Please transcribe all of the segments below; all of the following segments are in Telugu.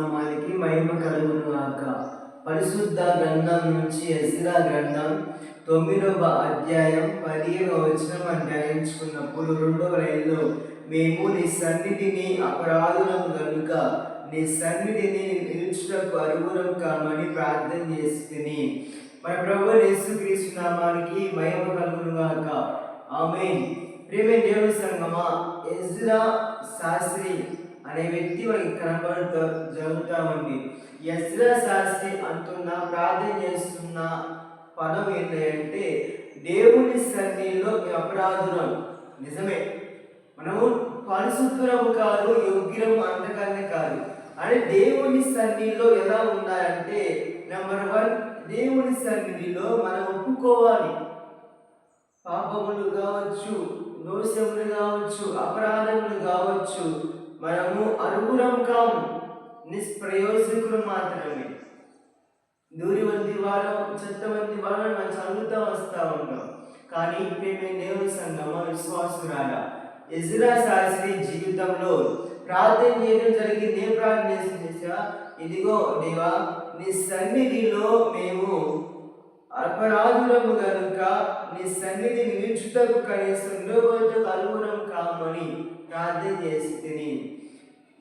నామానికి మహిమ కలుగునుగాక. పరిశుద్ధ గ్రంథం నుంచి ఎసిరా గ్రంథం తొమ్మిదవ అధ్యాయం పదిహేనవ వచనం మనం ధ్యానించుకున్నప్పుడు రెండవ లైన్లో మేము నీ సన్నిధిని అపరాధులం కనుక నీ సన్నిధిని నిలుచుటకు అరుగురం కామని ప్రార్థన చేస్తుంది మన ప్రభు యేసుక్రీస్తు నామానికి మహిమ కలుగునుగాక. ఆమె ప్రేమ ప్రేమే దేవుని సంగమా ఎజ్రా శాస్త్రి అనే వ్యక్తి మనకి కనబడుతూ జరుగుతూ ఉంది. ఎజ్రా శాస్త్రి అంటున్న ప్రార్థన చేస్తున్న పదం ఏంటంటే దేవుని సన్నిధిలో మీ అపరాధులం నిజమే. మనము పరిశుద్ధులము కాదు యోగ్యం అంతకన్నా కాదు. అంటే దేవుని సన్నిధిలో ఎలా ఉండాలంటే నెంబర్ వన్ దేవుని సన్నిధిలో మనం ఒప్పుకోవాలి. పాపములు కావచ్చు దోషములు కావచ్చు అపరాధములు కావచ్చు మనము అరుగురం కాము నిష్ప్రయోజకులు మాత్రమే. దూరి వంటి వారం చెత్త వంటి వారం మనం చదువుతూ వస్తూ ఉంటాం. కానీ మేము దేవుని సంగమ విశ్వాసురాల. ఎజ్రా శాస్త్రి జీవితంలో ప్రార్థన చేయడం జరిగింది. ఏం ప్రార్థన చేసింది ఇదిగో దేవా నీ సన్నిధిలో మేము అపరాధులము గనుక నీ సన్నిధి నిలుచుటకు కనీసం రోజు అనుగుణం కామని ప్రార్థన చేసి తిని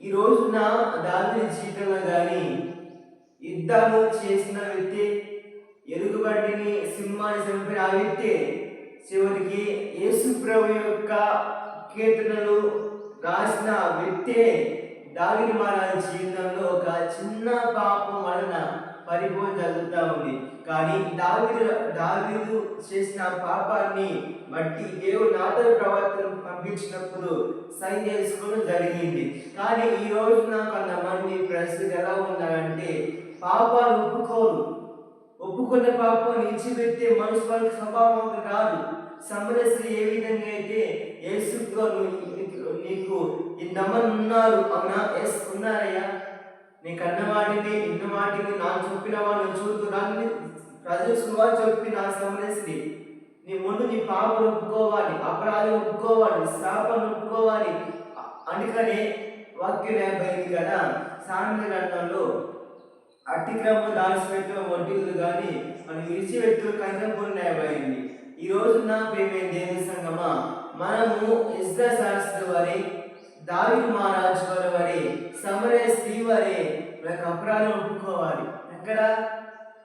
ఈ రోజున దాని జీవితంలో కానీ యుద్ధాలు చేసిన వ్యక్తి ఎలుగుబంటిని సింహాన్ని చంపిన ఆ వ్యక్తి చివరికి యేసు ప్రభు యొక్క కీర్తనలు రాసిన వ్యక్తే దావిని మారాల జీవితంలో ఒక చిన్న పాపం వలన పరిపోయి జరుగుతూ ఉంది. కానీ దావిదు దావీదు చేసిన పాపాన్ని బట్టి దేవుడు నాతో ప్రవర్తన పంపించినప్పుడు సైన్ చేసుకోవడం జరిగింది. కానీ ఈ రోజున కొంతమంది ప్రజలు ఎలా ఉన్నారంటే పాపాలు ఒప్పుకోరు. ఒప్పుకున్న పాపం నిలిచిపెట్టే మనసు వాళ్ళ స్వభావం కాదు సమరస్త్రీ ఏ విధంగా అయితే యేసుతో నీకు ఇంతమంది ఉన్నారు అవునా? ఎస్ ఉన్నారయ్యా? నీ కన్నవాడిని ఇంటి వాటిని నా చూపిన వాళ్ళని చూడుతున్నాను ప్రజలు సుమారు చెప్పి నా సమరస్త్రీ నీ ముందు నీ పాపను ఒప్పుకోవాలి అపరాధం ఒప్పుకోవాలి శాపను ఒప్పుకోవాలి. అందుకనే వాక్యం ఏమైంది కదా? సామెత గ్రంథంలో అతిక్రమ దాచిపెట్టిన వడ్డీలు కానీ మనం విడిచిపెట్టిన కంకపూర్ న్యాయమైంది ఈ రోజున ప్రేమే దేవి సంగమా మనము ఇస్ర శాస్త్రి వారి దావి మహారాజు వారి వారి సమరే స్త్రీ వారి మనకు అపరాధం ఒప్పుకోవాలి. ఎక్కడ?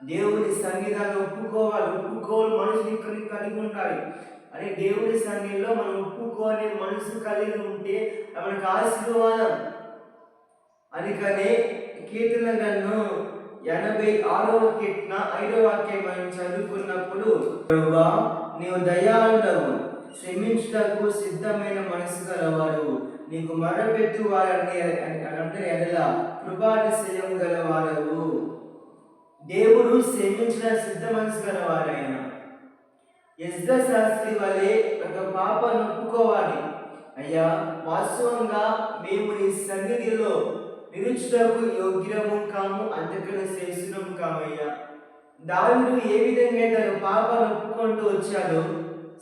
దేవుడి సంగీతాన్ని ఒప్పుకోవాలి. ఒప్పుకోవాలి. మనుషులు కలిగి కలిగి ఉండాలి. అని దేవుడి సంగీతంలో మనం ఒప్పుకోని మనసు కలిగి ఉంటే మనకు ఆశీర్వాదం. అందుకనే కీర్తన గన్ను ఎనభై ఆరవ కీర్తన ఐదవ వాక్యం మనం చదువుకున్నప్పుడు నీవు దయాళుడవు. క్షమించుటకు సిద్ధమైన మనసు గలవారు నీకు మరపెట్టు వారని అందరి ఎడల కృపాతిశయం గలవారవు. దేవుడు క్షమించిన సిద్ధ మనసు గలవారాయన యజ్ఞ శాస్త్రి వలె ఒక పాపను ఒప్పుకోవాలి అయ్యా వాస్తవంగా మేము నీ సన్నిధిలో నిలుచుటకు యోగ్యము కాము అంతకన్నా శేషులం కామయ్యా. దావిడు ఏ విధంగా తన పాప ఒప్పుకుంటూ వచ్చాడో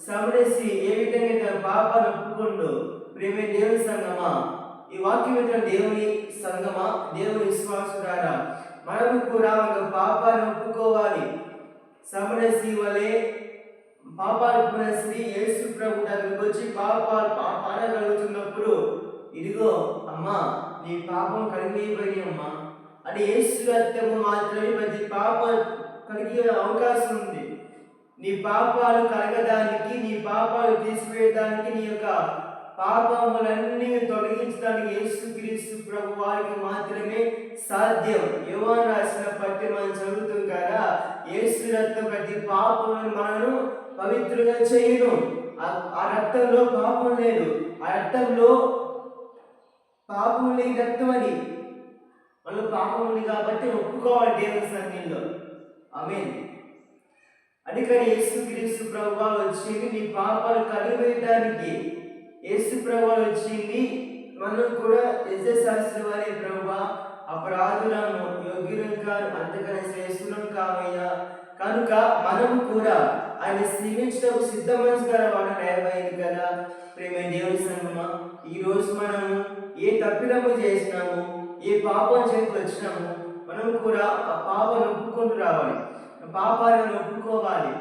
సమరేసి ఏ విధంగా తన పాపాలు ఒప్పుకుండు? ప్రేమే దేవుని సంగమా? ఈ వాక్యం ఏంటంటే దేవుని సంగమా? దేవుని విశ్వాసుడారా మనము కూడా ఒక పాపాన్ని ఒప్పుకోవాలి. సమరసి వలె పాపాలు ఒప్పుకున్న యేసు ప్రభు దగ్గరకు వచ్చి పాపాలు పాడగలుగుతున్నప్పుడు ఇదిగో అమ్మా నీ పాపం కలిగిపోయి అమ్మా అని యేసు రక్తము మాత్రమే ప్రతి పాప కలిగే అవకాశం ఉంది. నీ పాపాలు కలగడానికి నీ పాపాలు తీసివేయడానికి నీ యొక్క పాపములన్నీ తొలగించడానికి యేసు క్రీస్తు ప్రభు వారికి మాత్రమే సాధ్యం. యువన రాసిన పట్టి మనం చదువుతాం కదా యేసు రక్తం ప్రతి పాపములను మనను పవిత్రుగా చేయను. ఆ- రక్తంలో పాపం లేదు. ఆ రక్తంలో పాపం లేని రక్తం అని వాళ్ళు పాపం ఉంది కాబట్టి ఒప్పుకోవాలి దేవుని సన్నిధిలో. ఆమె అందుకని యేసుక్రీస్తు ప్రభువాలు వచ్చింది నీ పాపాలు కలివేయడానికి యేసు ప్రభువాలు వచ్చింది మనం కూడా యజశాస్త్రి వారి ప్రభు అపరాధులను యోగ్యులం కాదు అంతకన్నా శ్రేష్ఠులం కావయ్యా కనుక మనము కూడా ఆయన శ్రీమించడం సిద్ధమని గల వాడు న్యాయమైంది కదా. ప్రేమ దేవుని సంగమా ఈ రోజు మనము ఏ తప్పిదము చేసినాము ఏ పాపం చేతికి వచ్చినాము మనం కూడా ఆ పాపను ఒప్పుకుంటూ రావాలి. పాపాలను ఒప్పుకోవాలి.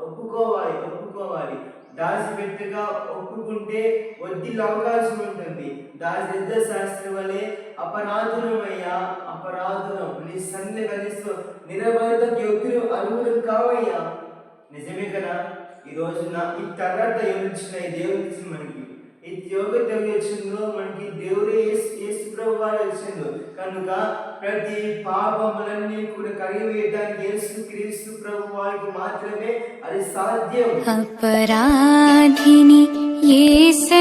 ఒప్పుకోవాలి ఒప్పుకోవాలి. దాచిపెట్టుగా ఒప్పుకుంటే వడ్డీలు అవకాశం ఉంటుంది. దాచిద్ద శాస్త్రం వలె అపరాధులమయ్యా అపరాధులం. నీ సన్ని కలిస్తూ నిరవధిక యోగ్యులు అనుగుణం కావయ్యా. నిజమే కదా? ఈ రోజున ఈ తర్వాత ఎవరిచ్చిన దేవుని దేవుడు మనకి యోగ వచ్చిందో మనకి దేవుడు యేసు ప్రభు వారు వచ్చిందో కనుక ప్రతి పాపములన్నీ కూడా కరిగివేయడానికి యేసు క్రీస్తు ప్రభు వారికి మాత్రమే అది సాధ్యం. అపరాధిని యేసు